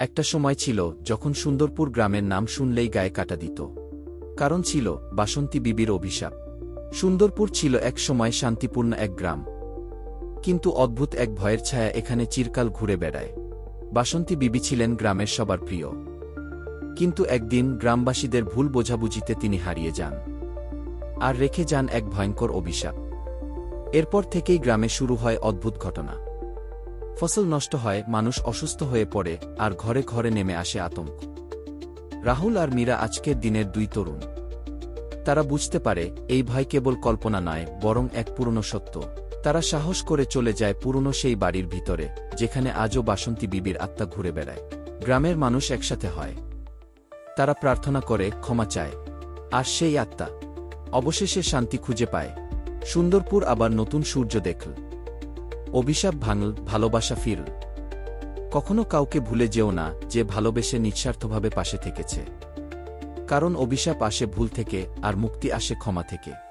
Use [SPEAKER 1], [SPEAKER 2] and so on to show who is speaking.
[SPEAKER 1] একটা সময় ছিল যখন সুন্দরপুর গ্রামের নাম শুনলেই গায়ে কাটা দিত। কারণ ছিল বাসন্তী বিবির অভিশাপ। সুন্দরপুর ছিল এক সময় শান্তিপূর্ণ এক গ্রাম। কিন্তু অদ্ভুত এক ভয়ের ছায়া এখানে চিরকাল ঘুরে বেড়ায়। বাসন্তী বিবি ছিলেন গ্রামের সবার প্রিয়। কিন্তু একদিন গ্রামবাসীদের ভুল বোঝাবুঝিতে তিনি হারিয়ে যান। আর রেখে যান এক ভয়ঙ্কর অভিশাপ। এরপর থেকেই গ্রামে শুরু হয় অদ্ভুত ঘটনা। ফসল নষ্ট হয়, মানুষ অসুস্থ হয়ে পড়ে, আর ঘরে ঘরে নেমে আসে আতঙ্ক। রাহুল আর মীরা আজকের দিনের দুই তরুণ। তারা বুঝতে পারে, এই ভয় কেবল কল্পনা নয়, বরং এক পুরনো সত্য। তারা সাহস করে চলে যায় পুরনো সেই বাড়ির ভিতরে, যেখানে আজও বাসন্তী বিবির আত্মা ঘুরে বেড়ায়। গ্রামের মানুষ একসাথে হয়। তারা প্রার্থনা করে, ক্ষমা চায়। আর সেই আত্মা, অবশেষে শান্তি খুঁজে পায়। সুন্দরপুর আবার নতুন সূর্য দেখল। অভিশাপ ভাঙল, ভালোবাসা ফিরল। কখনো কাউকে ভুলে যেও না যে ভালোবেসে নিঃস্বার্থভাবে পাশে থেকেছে। কারণ অভিশাপ আসে ভুল থেকে আর মুক্তি আসে ক্ষমা থেকে।